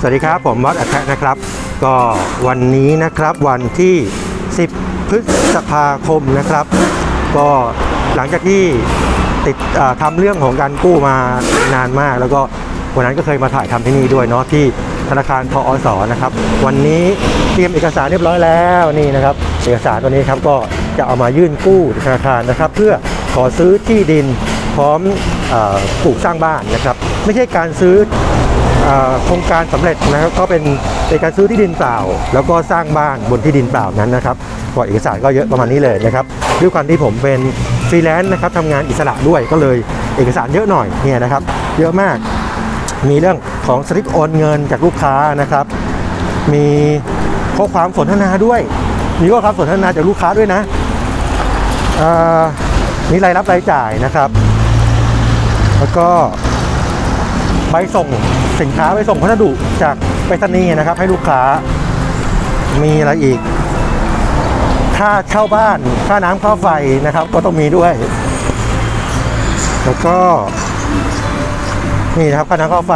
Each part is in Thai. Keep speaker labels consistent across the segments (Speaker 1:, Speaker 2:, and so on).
Speaker 1: สวัสดีครับ ผมวัดอัครนะครับ ก็วันนี้นะครับวันที่ 10 พฤษภาคมนะครับ ก็หลังจากที่ติดทำเรื่องของการกู้มานานมาก แล้วก็วันนั้นก็เคยมาถ่ายทำที่นี่ด้วยเนาะที่ธนาคารพอสนะครับ วันนี้เตรียมเอกสารเรียบร้อยแล้วนี่นะครับ เอกสารตัวนี้ครับก็จะเอามายื่นกู้ธนาคารนะครับ เพื่อขอซื้อที่ดินพร้อมปลูกสร้างบ้านนะครับ ไม่ใช่การซื้อ โครงการสำเร็จนะครับก็เป็นเป็นการซื้อที่ดินเปล่า แล้วก็สร้างบ้านบนที่ดินเปล่านั้นนะครับก็เอกสารก็เยอะประมาณนี้เลยนะครับด้วยความที่ผมเป็นฟรีแลนซ์นะครับทำงานอิสระด้วยก็เลยเอกสารเยอะหน่อยเนี่ยนะครับ เยอะมากมีเรื่องของสลิปโอนเงินจากลูกค้านะครับ มีข้อความสนทนาด้วย มีข้อความสนทนาจากลูกค้าด้วยนะมีรายรับรายจ่ายนะครับ แล้วก็ ใบส่งสินค้าใบส่งพัสดุจากไปรษณีย์นะครับ ให้ลูกค้ามีอะไรอีก ค่าเช่าบ้าน ค่าน้ำค่าไฟนะครับ ก็ต้องมีด้วย แล้วก็ นี่นะครับค่าน้ำค่าไฟ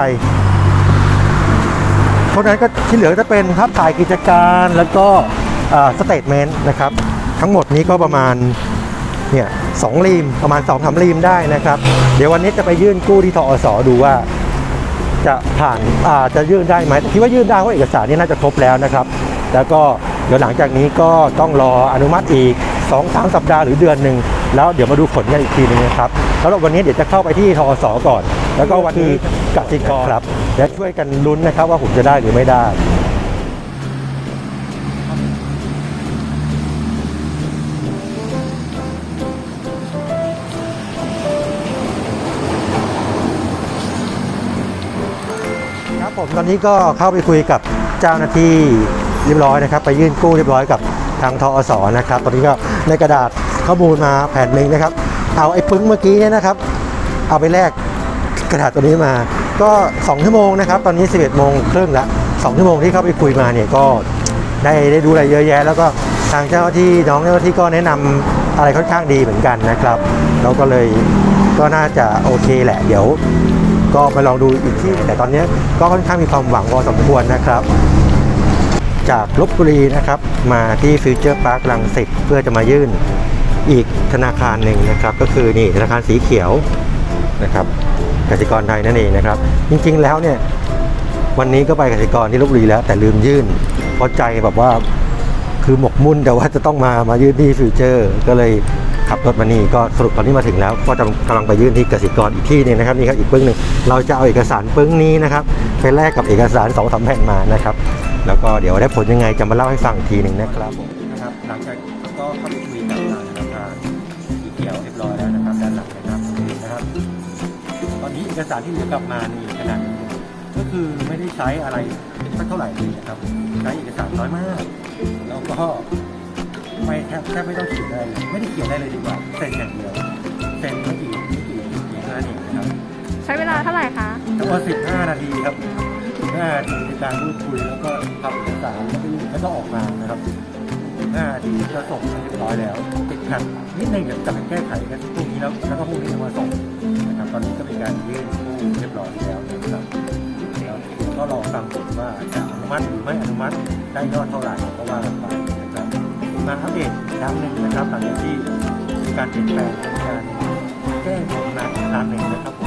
Speaker 1: เพราะนั้นก็ที่เหลือจะเป็นภาพถ่ายกิจการแล้วก็สเตทเมนต์นะครับ ทั้งหมดนี้ก็ประมาณเนี่ยสองรีมประมาณ2อสามรีมได้นะครับ เดี๋ยววันนี้จะไปยื่นกู้ที่ทอสดูว่า จะผ่านอาจะยื่นได้ไหมคิดว่ายื่นได้เพราะเอกสารนี่น่าจะครบแล้วนะครับ แล้วก็เดี๋ยวหลังจากนี้ก็ต้องรออนุมัติอีก2อสสัปดาห์หรือเดือนหนึ่งแล้วเดี๋ยวมาดูผลกันอีกทีหนึงนะครับแล้ววันนี้เดี๋ยวจะเข้าไปที่ทอสก่อน แล้วก็วันนี้กสิกรครับและช่วยกันลุ้นนะครับว่าผมจะได้หรือไม่ได้ ครับผมตอนนี้ก็เข้าไปคุยกับเจ้าหน้าที่เรียบร้อยนะครับ ไปยื่นกู้เรียบร้อยกับทางทอสนะครับ ตอนนี้ก็ในกระดาษข้อมูลมาแผ่นหนึ่งนะครับ เอาไอ้ปึ้งเมื่อกี้เนี่ยนะครับ เอาไปแลกกระดาษตัวนี้มา ก็ 2 ชั่วโมงนะครับ ตอนนี้ 11โมงครึ่งละ2ชั่วโมงที่เข้าไปคุยมาเนี่ยก็ได้ได้ดูอะไรเยอะแยะ แล้วก็ทางเจ้าหน้าที่น้องเจ้าหน้าที่ก็แนะนำอะไรค่อนข้างดีเหมือนกันนะครับ เราก็เลยก็น่าจะโอเคแหละ เดี๋ยว ก็มาลองดูอีกที่แต่ตอนนี้ก็ค่อนข้างมีความหวังพอสมควรนะครับ จากลบบุรีนะครับมาที่ฟิวเจอร์พาร์คลังสิตเพื่อจะมายื่นอีกธนาคารหนึ่งนะครับ ก็คือนี่ธนาคารสีเขียวนะครับกสิกรไทยนั่นเองนะครับ จริงๆแล้วเนี่ยวันนี้ก็ไปกสิกรที่ลบบุรีแล้ว แต่ลืมยื่นเพราะใจแบบว่าคือหมกมุ่นแต่ว่าจะต้องมามายื่นที่ฟิวเจอร์ ก็เลย ขับรถมานี่ก็สรุปตอนนี้มาถึงแล้ว ก็จะกำลังไปยื่นที่กสิกรอีกที่หนึงนะครับนี่ครับอีกปึ้งหนึ่งเราจะเอาเอกสารปึ้งนี้นะครับไปแลกกับเอกสารสองสามแผ่นมานะครับแล้วก็เดี๋ยวได้ผลยังไงจะมาเล่าให้ฟังอีกทีหนึ่งนะครับผมนะครับหลังจากก็เข้าไปคุยกับทางธนาคารสีเขียวเรียบร้อยแล้วนะครับด้านหลังนะครับนะครับ ตอนนี้เอกสารที่เหลือกลับมานี่ขนาดนี้ก็คือไม่ได้ใช้อะไรสักเท่าไหร่เลยนะครับใช้เอกสารน้อยมาก แล้วก็ ไม่แทบแทบไม่ต้องเขียนอะไรเลยไม่ได้เขียนอะไรเลยดีกว่าเซ็นอย่างเดียวเซ็นไม่กี่ไม่กี่กี่ห้านาทีนะครับ
Speaker 2: ใช้เวลาเท่าไหร่คะ
Speaker 1: ทั้งหมด15นาทีครับ15นาทีในการพูดคุยแล้วก็ทำเอกสารแล้วก็แล้วก็ออกมานะครับ15นาทีก็ส่งไปเรียบร้อยแล้วติดขัดนิดนึงเดี๋ยวจะไปแก้ไขกันพรุ่งนี้แล้วแล้วก็พรุ่งนี้จะมาส่งนะครับตอนนี้ก็เป็นการยื่นกู้เรียบร้อยแล้วนะครับแล้วก็รอฟังผลว่าจะอนุมัติหรือไม่อนุมัติได้ยอดเท่าไหร่ก็ว่ากันไปนะครับ มาอัปเดตอีกครั้งหนึ่งนะครับหลังจากที่มีการเปลี่ยนแปลงการแก้กฎหมายอีกครั้งหนึ่งนะครับ